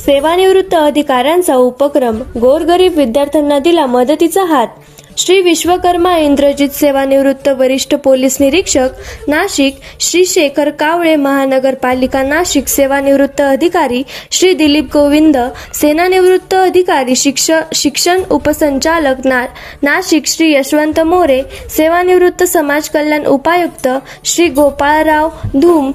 सेवानिवृत्त अधिकाऱ्यांचा उपक्रम गोरगरीब विद्यार्थ्यांना दिला मदतीचा हात. श्री विश्वकर्मा इंद्रजित सेवानिवृत्त वरिष्ठ पोलीस निरीक्षक नाशिक श्री शेखर कावळे महानगरपालिका नाशिक सेवानिवृत्त अधिकारी श्री दिलीप गोविंद सेनानिवृत्त अधिकारी शिक्ष शिक्षण उपसंचालक ना नाशिक श्री यशवंत मोरे सेवानिवृत्त समाज कल्याण उपायुक्त श्री गोपाळराव धूम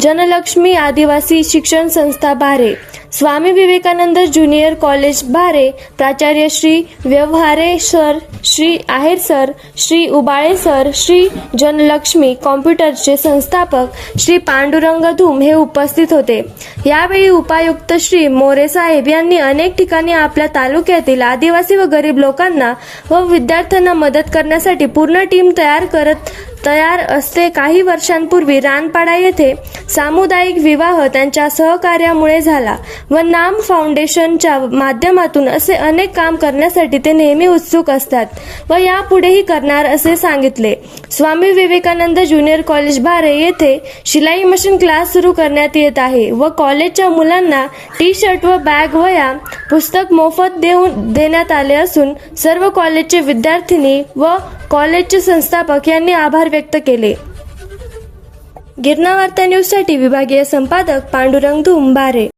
जनलक्ष्मी आदिवासी शिक्षण संस्था बारे स्वामी विवेकानंद ज्युनियर कॉलेज बारे प्राचार्य Shri Vyavahare sir Shri Aher sir Shri Ubale sir Shri Janalakshmi कॉम्प्युटरचे संस्थापक श्री पांडुरंग धूम हे उपस्थित होते. यावेळी उपायुक्त श्री मोरे साहेब यांनी अनेक ठिकाणी आपल्या तालुक्यातील आदिवासी व गरीब लोकांना व विद्यार्थ्यांना मदत करण्यासाठी पूर्ण टीम तयार करत तयार असते. काही वर्षांपूर्वी रानपाडा येथे सामुदायिक विवाह त्यांच्या सहकार्यामुळे झाला व नाम फाउंडेशनच्या माध्यमातून असे अनेक काम करण्यासाठी ते नेहमी उत्सुक असतात व यापुढेही करणार असे सांगितले. स्वामी विवेकानंद ज्युनियर कॉलेज बारे येथे शिलाई मशीन क्लास सुरू करण्यात येत आहे व कॉलेजच्या मुलांना टी शर्ट व बॅग वया पुस्तक मोफत देऊन देण्यात आले असून सर्व कॉलेजचे विद्यार्थिनी व कॉलेजचे संस्थापक यांनी आभार व्यक्त केले. गिरणा वार्ता न्यूजसाठी विभागीय संपादक पांडुरंग धुंबारे.